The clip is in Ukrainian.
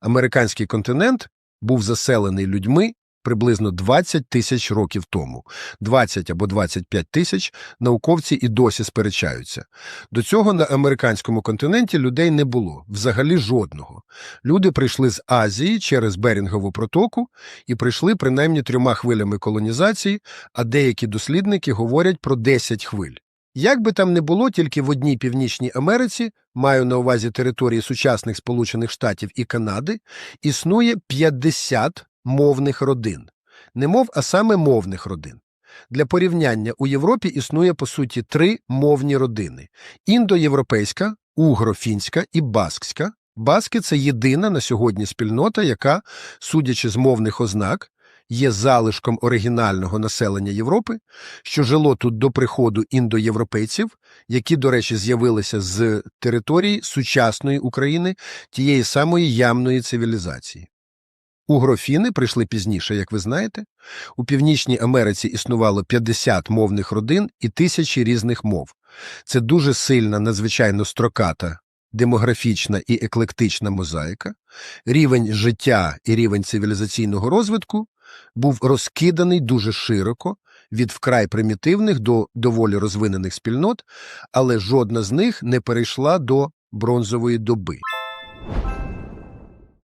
Американський континент був заселений людьми приблизно 20 тисяч років тому. 20 або 25 тисяч науковці і досі сперечаються. До цього на американському континенті людей не було, взагалі жодного. Люди прийшли з Азії через Берінгову протоку і прийшли принаймні трьома хвилями колонізації, а деякі дослідники говорять про 10 хвиль. Як би там не було, тільки в одній Північній Америці, маю на увазі території сучасних Сполучених Штатів і Канади, існує 50 мовних родин. Не мов, а саме мовних родин. Для порівняння у Європі існує, по суті, три мовні родини – індоєвропейська, угрофінська і баскська. Баски – це єдина на сьогодні спільнота, яка, судячи з мовних ознак, є залишком оригінального населення Європи, що жило тут до приходу індоєвропейців, які, до речі, з'явилися з території сучасної України, тієї самої ямної цивілізації. Угрофіни прийшли пізніше, як ви знаєте. У Північній Америці існувало 50 мовних родин і тисячі різних мов. Це дуже сильна, надзвичайно строката, демографічна і еклектична мозаїка. Рівень життя і рівень цивілізаційного розвитку був розкиданий дуже широко, від вкрай примітивних до доволі розвинених спільнот, але жодна з них не перейшла до бронзової доби.